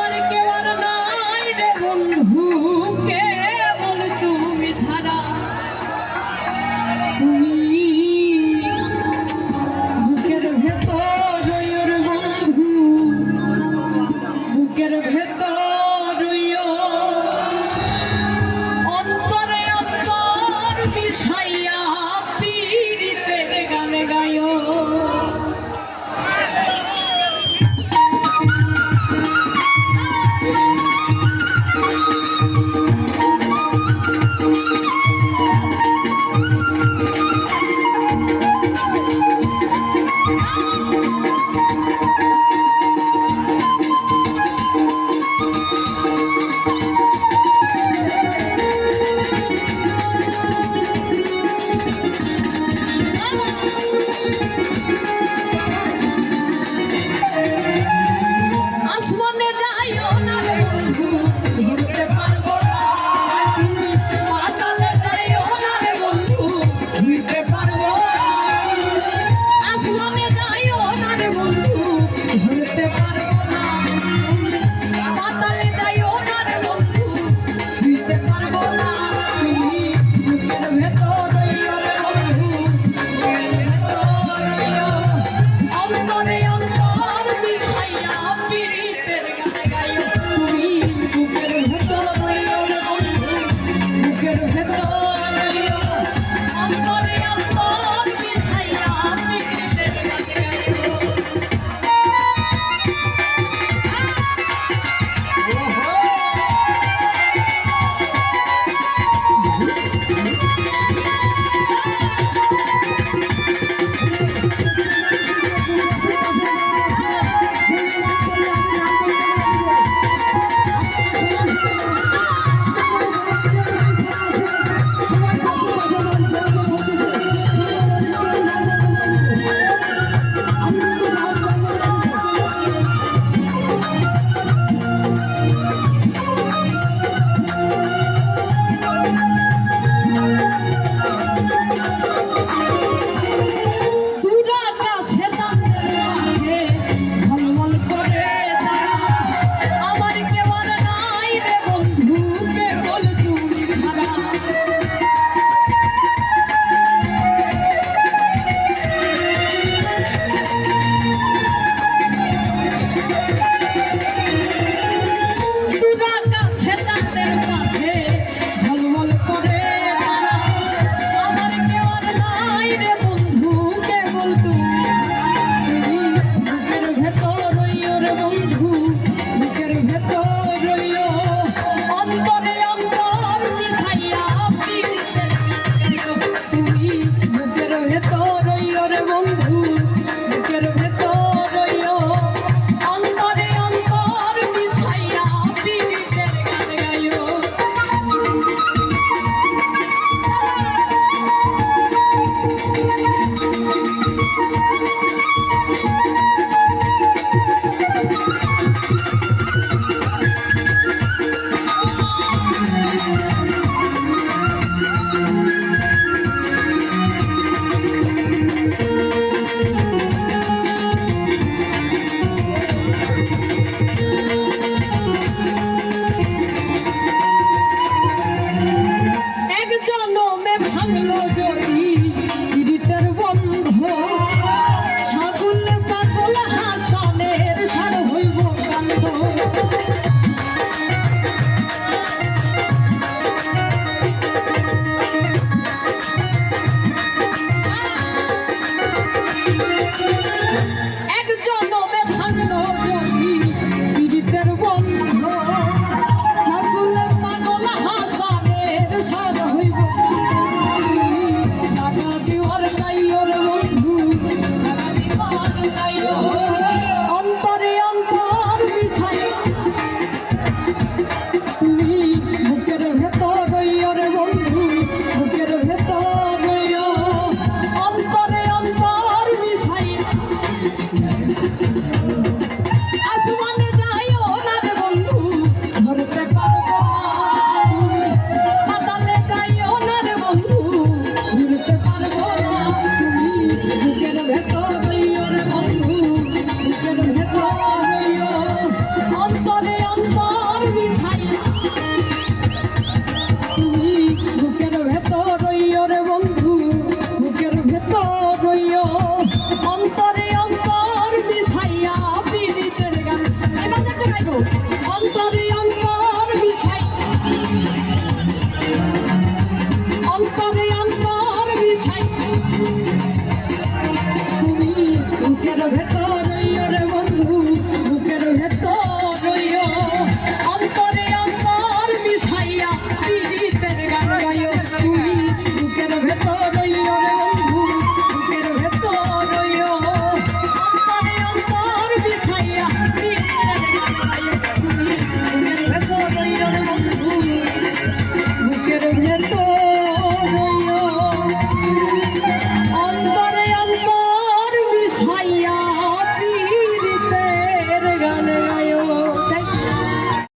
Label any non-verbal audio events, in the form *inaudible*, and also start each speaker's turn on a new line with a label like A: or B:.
A: আমার কেউ আর নাই রে বন্ধু। কেবল তুমি ছাড়া। তুমি বুকের ভেতর ওর বন্ধু। বুকের ভেতর অন্তরে অন্তর বিষাইয়া পীড়িতের গান গায়। Thank *laughs* you. घेतलं